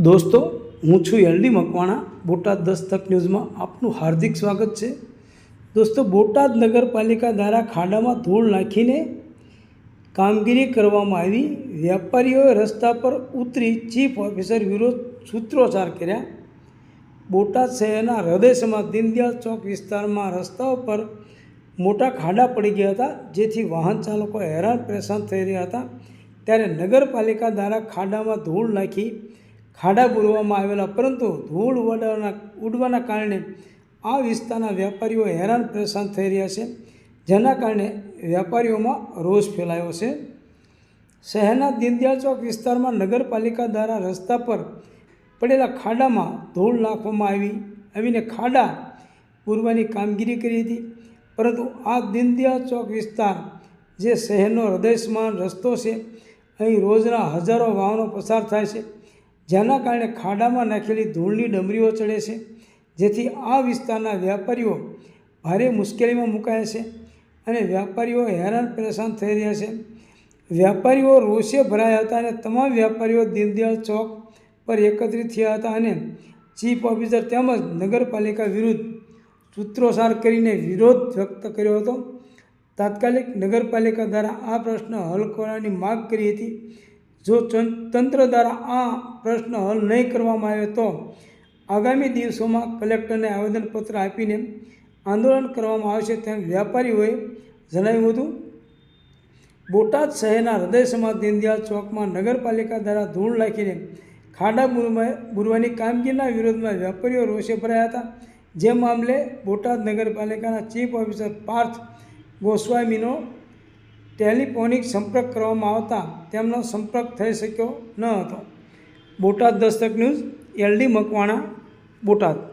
દોસ્તો, હું છું એલડી મકવાણા, બોટાદ દસ્તક ન્યૂઝમાં આપનું હાર્દિક સ્વાગત છે. દોસ્તો, બોટાદ નગરપાલિકા દ્વારા ખાડામાં ધૂળ નાખીને કામગીરી કરવામાં આવી. વેપારીઓએ રસ્તા પર ઉતરી ચીફ ઓફિસર વિરોધ સૂત્રોચ્ચાર કર્યા. બોટાદ શહેરના હૃદયસમાં દીનદયાળ ચોક વિસ્તારમાં રસ્તાઓ પર મોટા ખાડા પડી ગયા હતા, જેથી વાહન ચાલકો હેરાન પરેશાન થઈ રહ્યા હતા. ત્યારે નગરપાલિકા દ્વારા ખાડામાં ધૂળ નાખી ખાડા પૂરવામાં આવેલા, પરંતુ ધૂળ ઉડવાના ઉડવાના કારણે આ વિસ્તારના વેપારીઓ હેરાન પરેશાન થઈ રહ્યા છે, જેના કારણે વેપારીઓમાં રોષ ફેલાયો છે. શહેરના દીનદયાળ ચોક વિસ્તારમાં નગરપાલિકા દ્વારા રસ્તા પર પડેલા ખાડામાં ધૂળ નાખવામાં આવી, આવીને ખાડા પૂરવાની કામગીરી કરી હતી. પરંતુ આ દીનદયાળ ચોક વિસ્તાર, જે શહેરનો હૃદયસ્માન રસ્તો છે, અહીં રોજના હજારો વાહનો પસાર થાય છે. જેના કારણે ખાડામાં નાખેલી ધૂળની ડમરીઓ ચડે છે. જેથી આ વિસ્તારના વેપારીઓ ભારે મુશ્કેલીમાં મુકાયા છે અને વેપારીઓ હેરાન પરેશાન થઈ રહ્યા છે. વેપારીઓ રોષે ભરાયા હતા અને તમામ વેપારીઓ દીનદયાળ ચોક પર એકત્રિત થયા હતા અને ચીફ ઓફિસર તેમજ નગરપાલિકા વિરુદ્ધ સૂત્રોચ્ચાર કરીને વિરોધ વ્યક્ત કર્યો હતો. તાત્કાલિક નગરપાલિકા દ્વારા આ પ્રશ્ન હલ કરવાની માગ કરી હતી. જો તંત્ર દ્વારા આ પ્રશ્ન હલ નહીં કરવામાં આવે તો આગામી દિવસોમાં કલેક્ટરને આવેદનપત્ર આપીને આંદોલન કરવામાં આવશે તેમ વેપારીઓએ જણાવ્યું હતું. બોટાદ શહેરના હૃદય સમાજ દીનદયાળ ચોકમાં નગરપાલિકા દ્વારા ધૂળ નાખીને ખાડા બુરવા- બુરવાની કામગીરીના વિરોધમાં વેપારીઓ રોષે ભરાયા હતા. જે મામલે બોટાદ નગરપાલિકાના ચીફ ઓફિસર પાર્થ ગોસ્વામીનો ટેલિફોનિક સંપર્ક કરવામાં આવતા તેમનો સંપર્ક થઈ શક્યો ન હતો. Botad Dastak news, LD Makwana, Botad.